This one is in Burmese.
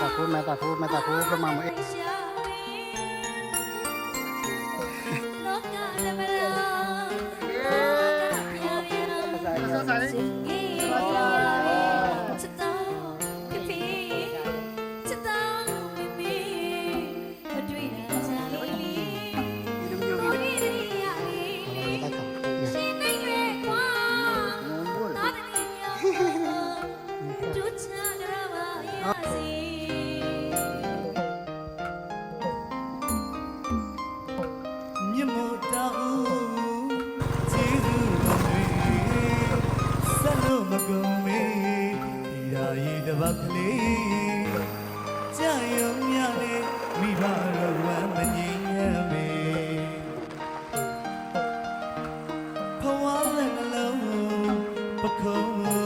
takut, nggak takut, nggak takut ke mama. Selesai. Selesai. တပတ်ကလေးကြာရုံမြနဲ့မိဘတော်ဝမ်းမငြိမ်ရမေဖဝါလည်းနှလုံးပခုံး